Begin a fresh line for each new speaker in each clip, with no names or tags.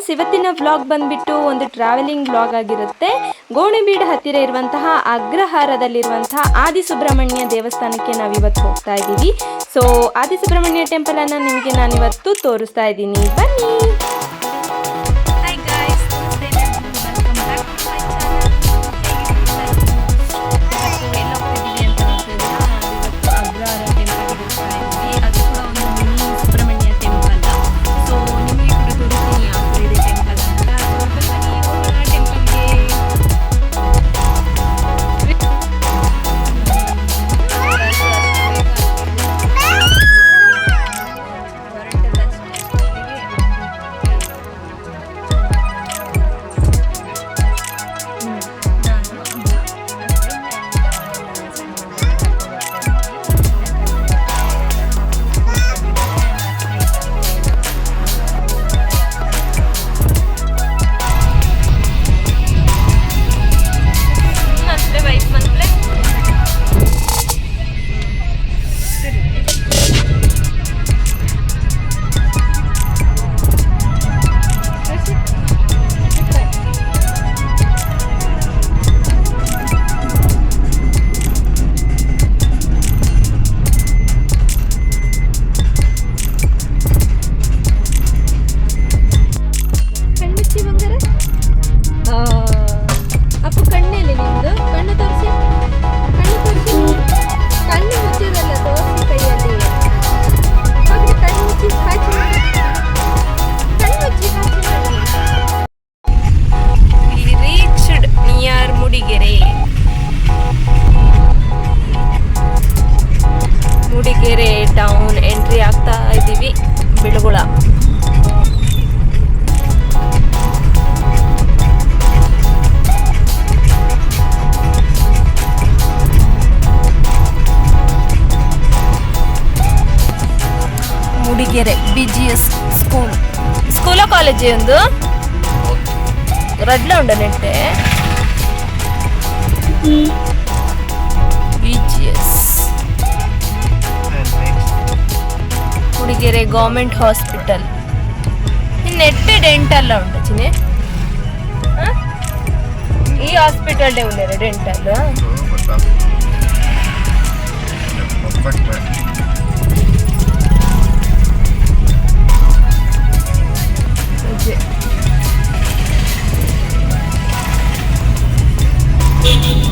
Friends, ಇವತ್ತಿನ vlog ಬಂದ್ಬಿಟ್ಟು ಒಂದು ಟ್ರಾವೆಲಿಂಗ್ ವ್ಲಾಗ್ ಆಗಿರುತ್ತೆ. ಗೋಣಿಬೀಡು ಹತ್ತಿರ ಇರುವಂತಹ ಅಗ್ರಹಾರದಲ್ಲಿರುವಂತಹ ಆದಿಸುಬ್ರಹ್ಮಣ್ಯ ದೇವಸ್ಥಾನಕ್ಕೆ ನಾವು ಇವತ್ತು ಹೋಗ್ತಾ ಇದ್ದೀವಿ ಸೊ ಆದಿಸುಬ್ರಹ್ಮಣ್ಯ ಟೆಂಪಲ್ ಅನ್ನ ನಿಮಗೆ ನಾನು ಇವತ್ತು ತೋರಿಸ್ತಾ ಇದ್ದೀನಿ ಬನ್ನಿ! Mudigere B G S school school college ಒಂದು ರಡ್ಲ ಉಂಡ ನೆಟ್ಟೆ B G S Mudigere government hospital ನೆಟ್ಟೆ dental ಉಂಟು ಚಿನಿ ಹ? ಈ ಹಾಸ್ಪಿಟಲ್ হচ্ছে Thank you.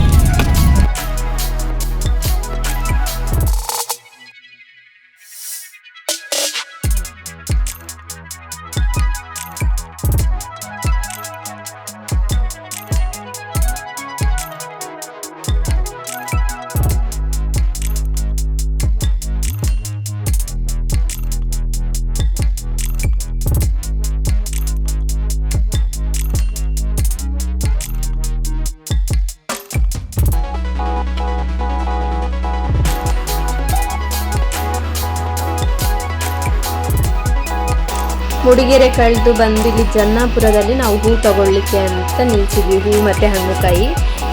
ಮೂಡಿಗೆರೆ ಕಳೆದು ಬಂದು ಇಲ್ಲಿ ಜನ್ನಾಪುರದಲ್ಲಿ ನಾವು ಹೂ ತಗೊಳ್ಳಿಕ್ಕೆ ಅಂತ ನಿಲ್ಸಿದ್ವಿ. ಹೂ ಮತ್ತು ಹಣ್ಣುಕಾಯಿ.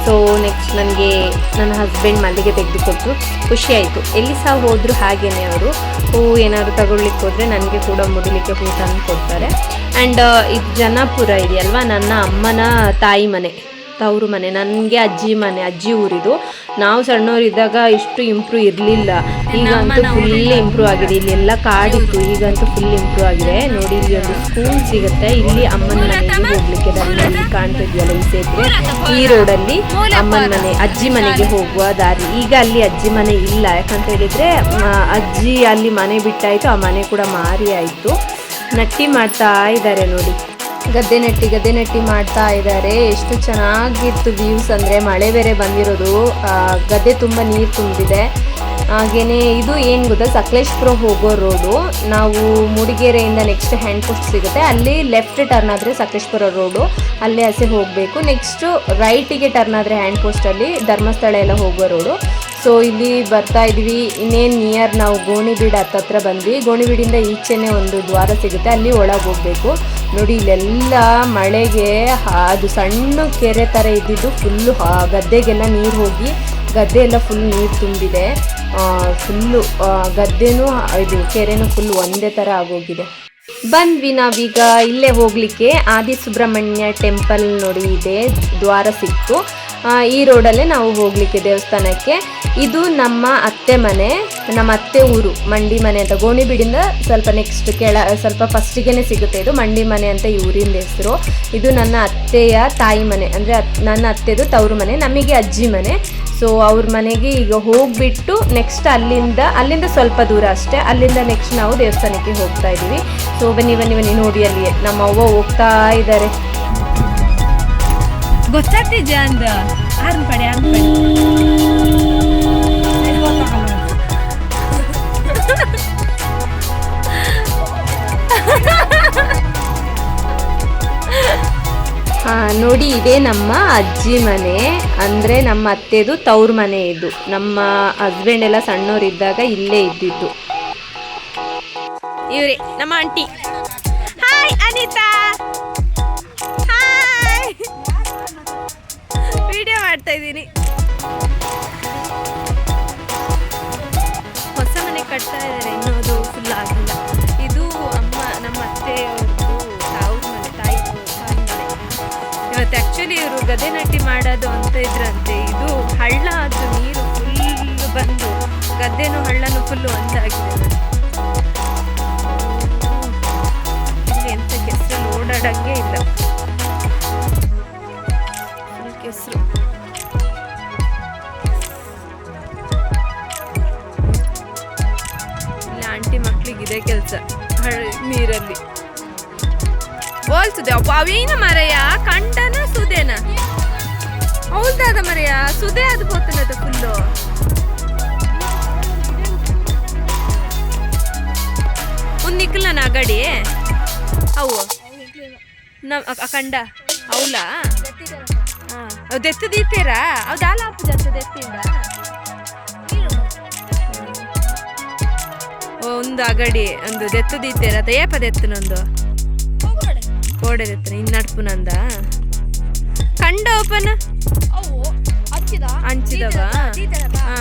ಸೊ ನೆಕ್ಸ್ಟ್ ನನಗೆ ನನ್ನ ಹಸ್ಬೆಂಡ್ ಮಲ್ಲಿಗೆ ತೆಗೆದುಕೊಟ್ರು. ಖುಷಿ ಆಯಿತು. ಎಲ್ಲಿ ಸಹ ಹೋದ್ರು ಹಾಗೇನೆ ಅವರು. ಹೂ ಏನಾದರೂ ತಗೊಳ್ಳಿಕ್ಕೆ ಹೋದರೆ ನನಗೆ ಕೂಡ ಮುಡಿಲಿಕ್ಕೆ ಹೂ ತಂದು ಕೊಡ್ತಾರೆ. ಆ್ಯಂಡ್ ಇದು ಜನ್ನಾಪುರ ಇದೆಯಲ್ವಾ? ನನ್ನ ಅಮ್ಮನ ತಾಯಿ ಮನೆ. ತವರು ಮನೆ ನನಗೆ ಅಜ್ಜಿ ಮನೆ ಅಜ್ಜಿ ಊರಿದು. ನಾವು ಸಣ್ಣವರಿದ್ದಾಗ ಇಷ್ಟು ಇಂಪ್ರೂವ್ ಇರಲಿಲ್ಲ. ಈಗಂತೂ ಫುಲ್ ಇಂಪ್ರೂವ್ ಆಗಿದೆ. ಇಲ್ಲೆಲ್ಲ ಕಾಡಿತ್ತು ಈಗಂತೂ ಫುಲ್ ಇಂಪ್ರೂವ್ ಆಗಿದೆ. ನೋಡಿ ಇಲ್ಲಿ ಒಂದು ಸ್ಕೂಲ್ ಸಿಗುತ್ತೆ. ಇಲ್ಲಿ ಅಮ್ಮನ ಮನೆಗೆ ಹೋಗ್ಲಿಕ್ಕೆ ಕಾಣ್ತಾ ಇದೆಯಲ್ಲ ಈ ಸೇತುವೆ? ಈ ರೋಡಲ್ಲಿ ಅಮ್ಮನ ಮನೆ ಅಜ್ಜಿ ಮನೆಗೆ ಹೋಗುವ ದಾರಿ. ಈಗ ಅಲ್ಲಿ ಅಜ್ಜಿ ಮನೆ ಇಲ್ಲ. ಯಾಕಂತ ಹೇಳಿದ್ರೆ ಅಜ್ಜಿ ಅಲ್ಲಿ ಮನೆ ಬಿಟ್ಟಾಯಿತು ಆ ಮನೆ ಕೂಡ ಮಾರಿ ಆಯಿತು ನಟ್ಟಿ ಮಾಡ್ತಾ ಇದ್ದಾರೆ ನೋಡಿ. ಗದ್ದೆ ನೆಟ್ಟಿ ಗದ್ದೆ ನೆಟ್ಟಿ ಮಾಡ್ತಾ ಇದ್ದಾರೆ. ಎಷ್ಟು ಚೆನ್ನಾಗಿತ್ತು ವ್ಯೂಸ್ ಅಂದರೆ ಮಳೆ ಬೇರೆ ಬಂದಿರೋದು. ಗದ್ದೆ ತುಂಬ ನೀರು ತುಂಬಿದೆ. ಹಾಗೆಯೇ ಇದು ಏನು ಗೊತ್ತಾ? ಸಕಲೇಶ್ಪುರ ಹೋಗೋ ರೋಡು ನಾವು ಮೂಡಿಗೆರೆಯಿಂದ ನೆಕ್ಸ್ಟ್ ಹ್ಯಾಂಡ್ ಪೋಸ್ಟ್ ಸಿಗುತ್ತೆ. ಅಲ್ಲಿ ಲೆಫ್ಟ್ ಟರ್ನ್ ಆದರೆ ಸಕಲೇಶ್ಪುರ ರೋಡು ಅಲ್ಲೇ ಹಸೆ ಹೋಗಬೇಕು. ನೆಕ್ಸ್ಟು ರೈಟಿಗೆ ಟರ್ನ್ ಆದರೆ ಹ್ಯಾಂಡ್ ಪೋಸ್ಟಲ್ಲಿ ಧರ್ಮಸ್ಥಳ ಎಲ್ಲ ಹೋಗೋ ರೋಡು ಸೊ ಇಲ್ಲಿ ಬರ್ತಾ ಇದ್ವಿ. ಇನ್ನೇನು ನಿಯರ್ ನಾವು ಗೋಣಿಬೀಡ್ ಹತ್ತತ್ರ ಬಂದ್ವಿ. ಗೋಣಿಬೀಡಿಂದ ಈಚೆನೆ ಒಂದು ದ್ವಾರ ಸಿಗುತ್ತೆ. ಅಲ್ಲಿ ಒಳಗೆ ಹೋಗಬೇಕು. ನೋಡಿ, ಇಲ್ಲೆಲ್ಲ ಮಳೆಗೆ ಅದು ಸಣ್ಣ ಕೆರೆ ಥರ ಇದ್ದಿದ್ದು ಫುಲ್ಲು ಗದ್ದೆಗೆಲ್ಲ ನೀರು ಹೋಗಿ ಗದ್ದೆ ಎಲ್ಲ ಫುಲ್ ನೀರು ತುಂಬಿದೆ. ಫುಲ್ಲು ಗದ್ದೆನೂ, ಇದು ಕೆರೆನೂ ಫುಲ್ ಒಂದೇ ಥರ ಆಗೋಗಿದೆ. ಬಂದ್ವಿ ನಾವೀಗ ಇಲ್ಲೇ ಹೋಗ್ಲಿಕ್ಕೆ. ಆದಿ ಸುಬ್ರಹ್ಮಣ್ಯ ಟೆಂಪಲ್ ನೋಡಿ ಇದೆ, ದ್ವಾರ ಸಿಕ್ತು ಈ ರೋಡಲ್ಲೇ ನಾವು ಹೋಗ್ಲಿಕ್ಕೆ ದೇವಸ್ಥಾನಕ್ಕೆ. ಇದು ನಮ್ಮ ಅತ್ತೆ ಮನೆ, ನಮ್ಮ ಅತ್ತೆ ಊರು, ಮಂಡಿ ಮನೆ ಅಂತ. ಗೋಣಿಬೀಡಿಂದ ಸ್ವಲ್ಪ ನೆಕ್ಸ್ಟ್ ಕೆಳ, ಸ್ವಲ್ಪ ಫಸ್ಟಿಗೆ ಸಿಗುತ್ತೆ ಇದು, ಮಂಡಿ ಮನೆ ಅಂತ ಈ ಊರಿನ ಹೆಸರು. ಇದು ನನ್ನ ಅತ್ತೆಯ ತಾಯಿ ಮನೆ, ಅಂದರೆ ನನ್ನ ಅತ್ತೆದು ತವರು ಮನೆ, ನಮಗೆ ಅಜ್ಜಿ ಮನೆ. ಸೊ ಅವ್ರ ಮನೆಗೆ ಈಗ ಹೋಗಿಬಿಟ್ಟು ನೆಕ್ಸ್ಟ್ ಅಲ್ಲಿಂದ ಅಲ್ಲಿಂದ ಸ್ವಲ್ಪ ದೂರ ಅಷ್ಟೇ. ಅಲ್ಲಿಂದ ನೆಕ್ಸ್ಟ್ ನಾವು ದೇವಸ್ಥಾನಕ್ಕೆ ಹೋಗ್ತಾ ಇದ್ದೀವಿ. ಸೊ ಬನ್ನಿ ಬನ್ನಿ ಬನ್ನಿ, ನೋಡಿ ಅಲ್ಲಿ. ನಮ್ಮ ಅವ್ವ ಹೋಗ್ತಾ ಇದ್ದಾರೆ.
ಗೊತ್ತಾಗ್ತಿದ್ಯಾ ಅಂದ? ಆರ್ನ್ ಪಡೆ ಆರ್ನ್ ಪಡೆ.
ನೋಡಿ, ಇದೇ ನಮ್ಮ ಅಜ್ಜಿ ಮನೆ. ಅಂದರೆ ನಮ್ಮ ಅತ್ತೆದು ತವ್ರ ಮನೆ ಇದು. ನಮ್ಮ ಹಸ್ಬೆಂಡ್ ಎಲ್ಲ ಸಣ್ಣವರಿದ್ದಾಗ ಇಲ್ಲೇ ಇದ್ದಿದ್ದು. ಇವರೇ, ನಮ್ಮ aunty. Hi Anita. Hi video ಮಾಡ್ತಾ ಇದ್ದೀನಿ. ಹೊಸ ಮನೆ ಕಟ್ತಾ ಇದ್ದಾರೆ ಇನ್ನೋದು ಫುಲ್ ಆಗಿಲ್ಲ. ಇದು ಅಮ್ಮ, ನಮ್ಮ ಅತ್ತೆ ಆ್ಯಕ್ಚುಲಿ ಇವರು ಗದೆ ನಟ್ಟಿ ಮಾಡೋದು ಅಂತ ಇದ್ರಂತೆ, ಇದು ಹಳ್ಳ ಅದು ನೀರು ಫುಲ್ ಬಂದು, ಗದ್ದೆನೂ ಹಳ್ಳನೂ ಫುಲ್ಲು ಒಂದಾಗಿದೆ. ಇಲ್ಲಿ ಎಂತ ಕೆಸರಲ್ಲಿ ಓಡಾಡಂಗೆ ಇಲ್ಲ. ಕೆಸರು. ಆಂಟಿ ಮಕ್ಳಿಗೆ ಇದೇ ಕೆಲಸ ನೀರಲ್ಲಿ. ಅವೇನು ಅವೇನ ಮರಯ್ಯ? ಕಂಡನ ಸುದೇನ అవును దాదా ಸುದೆ ಅದು అది పోతున్నది ఫుల్ ನಿಕ್ಕಲನ నా గడి అవు ಅ- అవులా ದೆತ್ತು ದೀತೀರಾ ಅವು ದಾಲ ಹಾಪುದಂತ ದೆತ್ತಿಂದ? ಒಂದು ಅಗಡಿ ಒಂದು ದೆತ್ತು ದೀತೀರ ತೇಪ ದೆತ್ತನೊಂದು. ಕೋಡೆ ದೆತ್ತನ ಇನ್ನು ನಡ್ಪುನಂದ ಕಂಡ ಓಪನ?
ಅವು ಹಚ್ಚಿದ?
ಅಂಚಿದವ ಹಾ.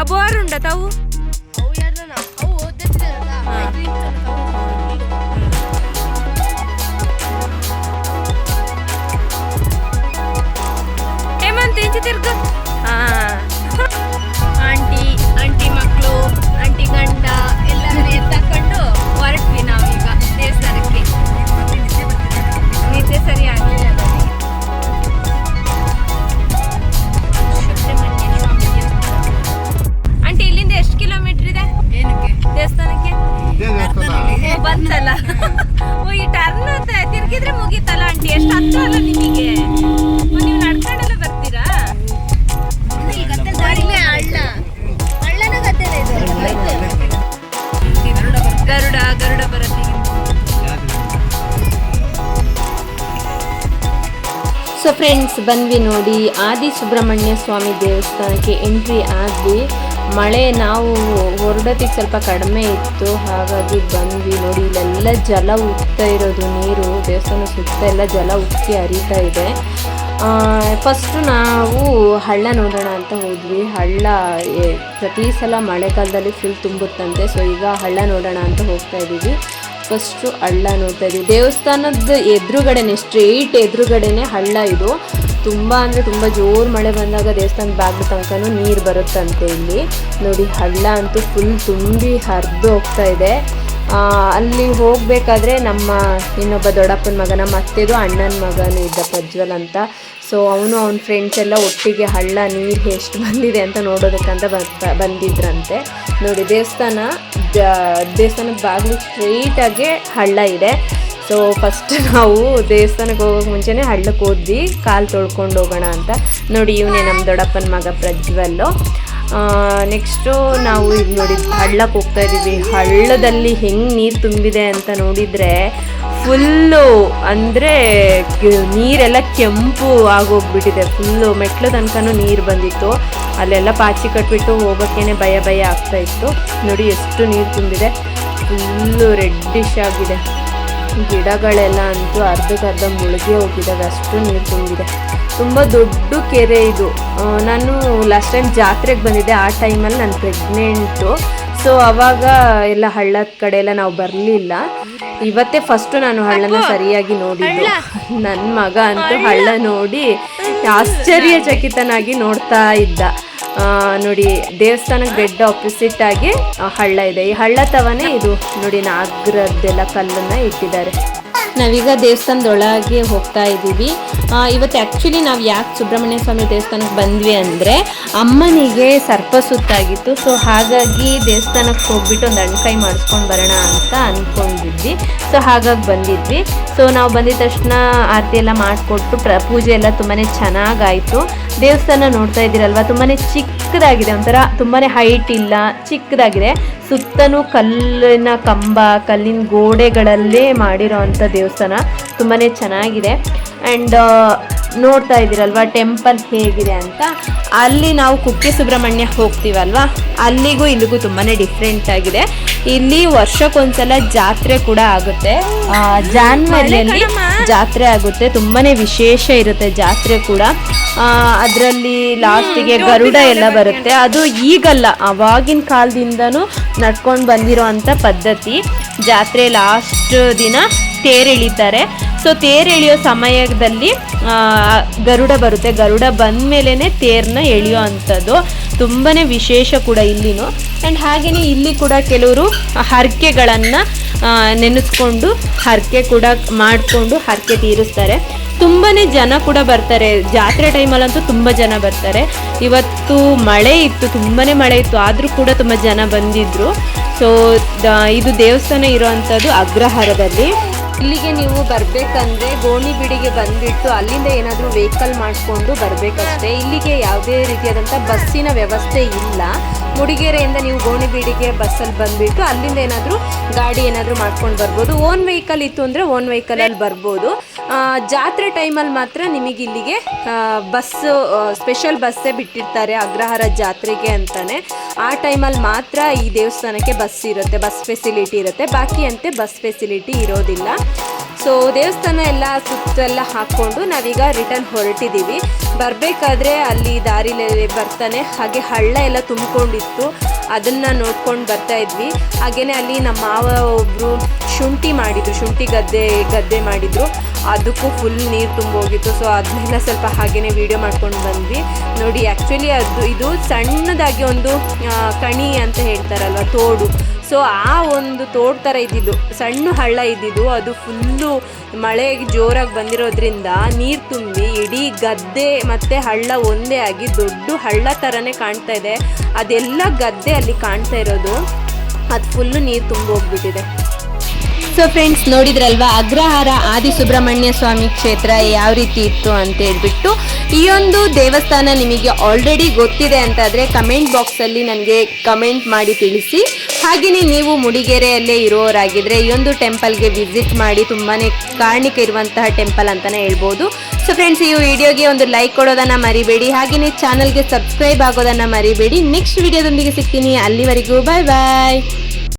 ಆ ಬೋರ್ ಉಂಡ ತಾವು?
ಅವು ಎರಡನ ಅವು.
ಹೇಮಂತ್ ಇಂಚಿ ತಿರ್ಗ ಎಷ್ಟು ಅಲ್ಲ ನಿಮಗೆ? ನೀವು ನಡ್ಕೊಂಡೆಲ್ಲ ಬರ್ತೀರಾ? ಗರುಡ ಗರುಡ ಬರುತ್ತೆ ಸೊ ಫ್ರೆಂಡ್ಸ್ ಬಂದ್ವಿ ನೋಡಿ ಆದಿ ಸುಬ್ರಹ್ಮಣ್ಯ ಸ್ವಾಮಿ ದೇವಸ್ಥಾನಕ್ಕೆ ಎಂಟ್ರಿ ಆದ್ವಿ. ಮಳೆ ನಾವು ಹೊರಡೋದಕ್ಕೆ ಸ್ವಲ್ಪ ಕಡಿಮೆ ಇತ್ತು. ಹಾಗಾಗಿ ಬಂದ್ವಿ ನೋಡಿ, ಇಲ್ಲೆಲ್ಲ ಜಲ ಉಕ್ತಾ ಇರೋದು, ನೀರು, ದೇವಸ್ಥಾನ ಸುತ್ತ ಎಲ್ಲ ಜಲ ಉಕ್ಕಿ ಹರಿತಾ ಇದೆ. ಫಸ್ಟು ನಾವು ಹಳ್ಳ ನೋಡೋಣ ಅಂತ ಹೋದ್ವಿ. ಹಳ್ಳ ಪ್ರತಿ ಸಲ ಮಳೆಗಾಲದಲ್ಲಿ ಫುಲ್ ತುಂಬುತ್ತಂತೆ. ಸೊ ಈಗ ಹಳ್ಳ ನೋಡೋಣ ಅಂತ ಹೋಗ್ತಾ ಇದ್ದೀವಿ. ಫಸ್ಟು ಹಳ್ಳ ನೋಡ್ತಾ ಇದ್ದೀವಿ ದೇವಸ್ಥಾನದ ಎದುರುಗಡೆನೆ, ಸ್ಟ್ರೈಟ್ ಎದುರುಗಡೆನೆ ಹಳ್ಳ ಇದು. ತುಂಬ ಅಂದರೆ ತುಂಬ ಜೋರು ಮಳೆ ಬಂದಾಗ ದೇವಸ್ಥಾನದ ಬಾಗಿಲು ತನಕನೂ ನೀರು ಬರುತ್ತಂತೆ ಇಲ್ಲಿ. ನೋಡಿ, ಹಳ್ಳ ಅಂತೂ ಫುಲ್ ತುಂಬಿ ಹರಿದು ಹೋಗ್ತಾ ಇದೆ. ಅಲ್ಲಿ ಹೋಗಬೇಕಾದ್ರೆ ನಮ್ಮ ಇನ್ನೊಬ್ಬ ದೊಡ್ಡಪ್ಪನ ಮಗ ನಮ್ಮ ಅತ್ತೆದು ಅಣ್ಣನ ಮಗನೂ ಇದ್ದ ಪ್ರಜ್ವಲ್ ಅಂತ. ಸೊ ಅವನು ಅವನ ಫ್ರೆಂಡ್ಸ್ ಎಲ್ಲ ಒಟ್ಟಿಗೆ ಹಳ್ಳ, ನೀರು ಎಷ್ಟು ಬಂದಿದೆ ಅಂತ ನೋಡೋದಕ್ಕಂತ ಬರ್ತಾ ಬಂದಿದ್ರಂತೆ. ನೋಡಿ, ದೇವಸ್ಥಾನ ದೇವಸ್ಥಾನದ ಬಾಗಿಲು ಸ್ಟ್ರೈಟಾಗೆ ಹಳ್ಳ ಇದೆ. ಸೊ ಫಸ್ಟ್ ನಾವು ದೇವಸ್ಥಾನಕ್ಕೆ ಹೋಗೋಕೆ ಮುಂಚೆನೇ ಹಳ್ಳಕ್ಕೆ ಹೋದ್ವಿ. ಕಾಲು ತೊಳ್ಕೊಂಡು ಹೋಗೋಣ ಅಂತ. ನೋಡಿ, ಇವನೇ ನಮ್ಮ ದೊಡ್ಡಪ್ಪನ ಮಗ ಪ್ರಜ್ವಲ್ಲು. ನೆಕ್ಸ್ಟು ನಾವು ಈಗ ನೋಡಿ ಹಳ್ಳಕ್ಕೆ ಹೋಗ್ತಾ ಇದ್ದೀವಿ. ಹಳ್ಳದಲ್ಲಿ ಹೆಂಗೆ ನೀರು ತುಂಬಿದೆ ಅಂತ ನೋಡಿದರೆ ಫುಲ್ಲು ಅಂದರೆ ನೀರೆಲ್ಲ ಕೆಂಪು ಆಗೋಗ್ಬಿಟ್ಟಿದೆ. ಫುಲ್ಲು ಮೆಟ್ಲು ತನಕನೂ ನೀರು ಬಂದಿತ್ತು. ಅಲ್ಲೆಲ್ಲ ಪಾಚಿ ಕಟ್ಬಿಟ್ಟು ಹೋಗೋಕ್ಕೇನೆ ಭಯ ಭಯ ಆಗ್ತಾ ಇತ್ತು. ನೋಡಿ ಎಷ್ಟು ನೀರು ತುಂಬಿದೆ. ಫುಲ್ಲು ರೆಡ್ಡಿಶ್ ಆಗಿದೆ. ಗಿಡಗಳೆಲ್ಲ ಅಂತೂ ಅರ್ಧಕ್ಕರ್ಧ ಮುಳುಗಿ ಹೋಗಿದ್ದಾವೆ ಅಷ್ಟು ನೀರು ತುಂಬಿದೆ. ತುಂಬ ದೊಡ್ಡ ಕೆರೆ ಇದು. ನಾನು ಲಾಸ್ಟ್ ಟೈಮ್ ಜಾತ್ರೆಗೆ ಬಂದಿದ್ದೆ. ಆ ಟೈಮಲ್ಲಿ ನಾನು ಪ್ರೆಗ್ನೆಂಟು ಸೊ ಅವಾಗ ಎಲ್ಲ ಹಳ್ಳದ ಕಡೆ ಎಲ್ಲ ನಾವು ಬರಲಿಲ್ಲ. ಇವತ್ತೇ ಫಸ್ಟು ನಾನು ಹಳ್ಳನ ಸರಿಯಾಗಿ ನೋಡಿದ್ದು. ನನ್ನ ಮಗ ಅಂತೂ ಹಳ್ಳ. ನೋಡಿ ಆಶ್ಚರ್ಯಚಕಿತನಾಗಿ ನೋಡ್ತಾ ಇದ್ದ. ನೋಡಿ ದೇವಸ್ಥಾನಕ್ಕೆ ಬೆಡ್ ಆಪೋಸಿಟ್ ಆಗಿ ಹಳ್ಳ ಇದೆ. ಈ ಹಳ್ಳ ತವನೇ ಇದು ನೋಡಿ ನಾಗರದ್ದೆಲ್ಲ ಕಲ್ಲನ್ನು ಇಟ್ಟಿದ್ದಾರೆ. ನಾವೀಗ ದೇವಸ್ಥಾನದೊಳಗೆ ಹೋಗ್ತಾ ಇದ್ದೀವಿ. ಇವತ್ತು ಆ್ಯಕ್ಚುಲಿ ನಾವು ಯಾಕೆ ಸುಬ್ರಹ್ಮಣ್ಯ ಸ್ವಾಮಿ ದೇವಸ್ಥಾನಕ್ಕೆ ಬಂದ್ವಿ ಅಂದರೆ ಅಮ್ಮನಿಗೆ ಸರ್ಪ ಸುತ್ತಾಗಿತ್ತು. ಸೊ ಹಾಗಾಗಿ ದೇವಸ್ಥಾನಕ್ಕೆ ಹೋಗ್ಬಿಟ್ಟು ಒಂದು ಅಣ್ಕಾಯಿ ಮಾಡಿಸ್ಕೊಂಡು ಬರೋಣ ಅಂತ ಅಂದ್ಕೊಂಡಿದ್ವಿ ಸೊ ಹಾಗಾಗಿ ಬಂದಿದ್ವಿ. ಸೊ ನಾವು ಬಂದಿದ ತಕ್ಷಣ ಆರತಿ ಎಲ್ಲ ಮಾಡಿಕೊಟ್ಟು ಪ್ರ ಪೂಜೆ ಎಲ್ಲ ತುಂಬಾ ಚೆನ್ನಾಗಾಯಿತು. ದೇವಸ್ಥಾನ ನೋಡ್ತಾ ಇದ್ದೀರಲ್ವ? ತುಂಬಾ ಚಿಕ್ಕದಾಗಿದೆ, ಒಂಥರ ತುಂಬಾ ಹೈಟ್ ಇಲ್ಲ, ಚಿಕ್ಕದಾಗಿದೆ. ಸುತ್ತಲೂ ಕಲ್ಲಿನ ಕಂಬ, ಕಲ್ಲಿನ ಗೋಡೆಗಳಲ್ಲೇ ಮಾಡಿರೋ ಅಂಥ ದೇವಸ್ಥಾನ. ತುಂಬಾ ಚೆನ್ನಾಗಿದೆ. ಆ್ಯಂಡ್ ನೋಡ್ತಾ ಇದ್ದೀರಲ್ವ ಟೆಂಪಲ್ ಹೇಗಿದೆ ಅಂತ? ಅಲ್ಲಿ ನಾವು ಕುಕ್ಕೆ ಸುಬ್ರಹ್ಮಣ್ಯ ಹೋಗ್ತೀವಲ್ವ? ಅಲ್ಲಿಗೂ ಇಲ್ಲಿಗೂ ತುಂಬಾ ಡಿಫ್ರೆಂಟ್ ಆಗಿದೆ. ಇಲ್ಲಿ ವರ್ಷಕ್ಕೊಂದ್ಸಲ ಜಾತ್ರೆ ಕೂಡ ಆಗುತ್ತೆ. ಜಾನ್ವರಿಯಲ್ಲಿ ಜಾತ್ರೆ ಆಗುತ್ತೆ. ತುಂಬಾ ವಿಶೇಷ ಇರುತ್ತೆ ಜಾತ್ರೆ ಕೂಡ. ಅದರಲ್ಲಿ ಲಾಸ್ಟಿಗೆ ಗರುಡ ಎಲ್ಲ ಬರುತ್ತೆ. ಅದು ಈಗಲ್ಲ ಅವಾಗಿನ ಕಾಲದಿಂದನೂ ನಡ್ಕೊಂಡು ಬಂದಿರೋ ಅಂಥ ಪದ್ಧತಿ. ಜಾತ್ರೆ ಲಾಸ್ಟ್ ದಿನ ತೇರು ಎಳಿತಾರೆ ಸೊ ತೇರು ಎಳೆಯೋ ಸಮಯದಲ್ಲಿ ಗರುಡ ಬರುತ್ತೆ. ಗರುಡ ಬಂದ ಮೇಲೇ ತೇರನ್ನ ಎಳೆಯೋ ಅಂಥದ್ದು ತುಂಬಾ ವಿಶೇಷ ಕೂಡ ಇಲ್ಲಿನೂ. ಆ್ಯಂಡ್ ಹಾಗೆಯೇ ಇಲ್ಲಿ ಕೂಡ ಕೆಲವರು ಹರಕೆಗಳನ್ನು ನೆನೆಸ್ಕೊಂಡು ಹರಕೆ ಕೂಡ ಮಾಡಿಕೊಂಡು ಹರಕೆ ತೀರಿಸ್ತಾರೆ. ತುಂಬಾ ಜನ ಕೂಡ ಬರ್ತಾರೆ. ಜಾತ್ರೆ ಟೈಮಲ್ಲಂತೂ ತುಂಬ ಜನ ಬರ್ತಾರೆ. ಇವತ್ತು ಮಳೆ ಇತ್ತು ತುಂಬಾ ಮಳೆ ಇತ್ತು. ಆದರೂ ಕೂಡ ತುಂಬ ಜನ ಬಂದಿದ್ದರು ಸೊ ಇದು ದೇವಸ್ಥಾನ ಇರೋವಂಥದ್ದು ಅಗ್ರಹಾರದಲ್ಲಿ. ಇಲ್ಲಿಗೆ ನೀವು ಬರಬೇಕಂದ್ರೆ ಗೋಣಿಬೀಡಿಗೆ ಬಂದ್ಬಿಟ್ಟು ಅಲ್ಲಿಂದ ಏನಾದರೂ ವೆಹಿಕಲ್ ಮಾಡಿಕೊಂಡು ಬರಬೇಕಷ್ಟೇ. ಇಲ್ಲಿಗೆ ಯಾವುದೇ ರೀತಿಯಾದಂಥ ಬಸ್ಸಿನ ವ್ಯವಸ್ಥೆ ಇಲ್ಲ. ಮುಡಿಗೆರೆಯಿಂದ ನೀವು ಗೋಣಿಬೀಡಿಗೆ ಬಸ್ಸಲ್ಲಿ ಬಂದ್ಬಿಟ್ಟು ಅಲ್ಲಿಂದ ಏನಾದರೂ ಗಾಡಿ ಏನಾದರೂ ಮಾಡ್ಕೊಂಡು ಬರ್ಬೋದು. ಓನ್ ವೆಹಿಕಲ್ ಇತ್ತು ಅಂದರೆ ಓನ್ ವೆಹಿಕಲಲ್ಲಿ ಬರ್ಬೋದು. ಜಾತ್ರೆ ಟೈಮಲ್ಲಿ ಮಾತ್ರ ನಿಮಗೆ ಇಲ್ಲಿಗೆ ಬಸ್ಸು ಸ್ಪೆಷಲ್ ಬಸ್ಸೇ ಬಿಟ್ಟಿರ್ತಾರೆ ಅಗ್ರಹಾರ ಜಾತ್ರೆಗೆ ಅಂತಾನೆ. ಆ ಟೈಮಲ್ಲಿ ಮಾತ್ರ ಈ ದೇವಸ್ಥಾನಕ್ಕೆ ಬಸ್ ಇರುತ್ತೆ, ಬಸ್ ಫೆಸಿಲಿಟಿ ಇರುತ್ತೆ. ಬಾಕಿ ಅಂತೆ ಬಸ್ ಫೆಸಿಲಿಟಿ ಇರೋದಿಲ್ಲ. ಸೊ ದೇವಸ್ಥಾನ ಎಲ್ಲ ಸುತ್ತೆಲ್ಲ ಹಾಕ್ಕೊಂಡು ನಾವೀಗ ರಿಟರ್ನ್ ಹೊರಟಿದ್ದೀವಿ. ಬರಬೇಕಾದ್ರೆ ಅಲ್ಲಿ ದಾರಿಲೇ ಬರ್ತಾನೆ, ಹಾಗೆ ಹಳ್ಳ ಎಲ್ಲ ತುಂಬಿಕೊಂಡಿತ್ತು. ಅದನ್ನು ನೋಡ್ಕೊಂಡು ಬರ್ತಾ ಇದ್ವಿ. ಹಾಗೆಯೇ ಅಲ್ಲಿ ನಮ್ಮ ಮಾವ ಒಬ್ಬರು ಶುಂಠಿ ಮಾಡಿದ್ರು, ಶುಂಠಿ ಗದ್ದೆ ಗದ್ದೆ ಮಾಡಿದ್ರು. ಅದಕ್ಕೂ ಫುಲ್ ನೀರು ತುಂಬೋಗಿತ್ತು. ಸೊ ಅದನ್ನೆಲ್ಲ ಸ್ವಲ್ಪ ಹಾಗೇನೆ ವಿಡಿಯೋ ಮಾಡ್ಕೊಂಡು ಬಂದ್ವಿ. ನೋಡಿ ಆ್ಯಕ್ಚುಲಿ ಅದು, ಇದು ಸಣ್ಣದಾಗಿ ಒಂದು ಕಣಿ ಅಂತ ಹೇಳ್ತಾರಲ್ವ, ತೋಡು. ಸೊ ಆ ಒಂದು ತೋಟ ಥರ ಇದ್ದಿದ್ದು, ಸಣ್ಣ ಹಳ್ಳ ಇದ್ದಿದ್ದು, ಅದು ಫುಲ್ಲು ಮಳೆ ಜೋರಾಗಿ ಬಂದಿರೋದ್ರಿಂದ ನೀರು ತುಂಬಿ ಇಡೀ ಗದ್ದೆ ಮತ್ತು ಹಳ್ಳ ಒಂದೇ ಆಗಿ ದೊಡ್ಡ ಹಳ್ಳ ಥರನೇ ಕಾಣ್ತಾ ಇದೆ. ಅದೆಲ್ಲ ಗದ್ದೆ ಅಲ್ಲಿ ಕಾಣ್ತಾ ಇರೋದು. ಅದು ಫುಲ್ಲು ನೀರು ತುಂಬ ಹೋಗ್ಬಿಟ್ಟಿದೆ ಸೊ ಫ್ರೆಂಡ್ಸ್ ನೋಡಿದ್ರಲ್ವಾ? ಅಗ್ರಹಾರ ಆದಿ ಸುಬ್ರಹ್ಮಣ್ಯ ಸ್ವಾಮಿ ಕ್ಷೇತ್ರ ಯಾವ ರೀತಿ ಇತ್ತು ಅಂತ ಹೇಳ್ಬಿಟ್ಟು, ಈ ಒಂದು ದೇವಸ್ಥಾನ ನಿಮಗೆ ಆಲ್ರೆಡಿ ಗೊತ್ತಿದೆ ಅಂತಾದರೆ ಕಮೆಂಟ್ ಬಾಕ್ಸಲ್ಲಿ ನನಗೆ ಕಮೆಂಟ್ ಮಾಡಿ ತಿಳಿಸಿ. ಹಾಗೆಯೇ ನೀವು ಮುಡಿಗೆರೆಯಲ್ಲೇ ಇರೋರಾಗಿದ್ದರೆ ಈ ಒಂದು ಟೆಂಪಲ್ಗೆ ವಿಸಿಟ್ ಮಾಡಿ ತುಂಬಾ ಕಾಣಿಕೆ ಇರುವಂತಹ ಟೆಂಪಲ್ ಅಂತಲೇ ಹೇಳ್ಬೋದು. ಸೊ ಫ್ರೆಂಡ್ಸ್ ಈ ವಿಡಿಯೋಗೆ ಒಂದು ಲೈಕ್ ಕೊಡೋದನ್ನು ಮರಿಬೇಡಿ. ಹಾಗೆಯೇ ಚಾನಲ್ಗೆ ಸಬ್ಸ್ಕ್ರೈಬ್ ಆಗೋದನ್ನು ಮರಿಬೇಡಿ. ನೆಕ್ಸ್ಟ್ ವಿಡಿಯೋದೊಂದಿಗೆ ಸಿಗ್ತೀನಿ. ಅಲ್ಲಿವರೆಗೂ ಬಾಯ್ ಬಾಯ್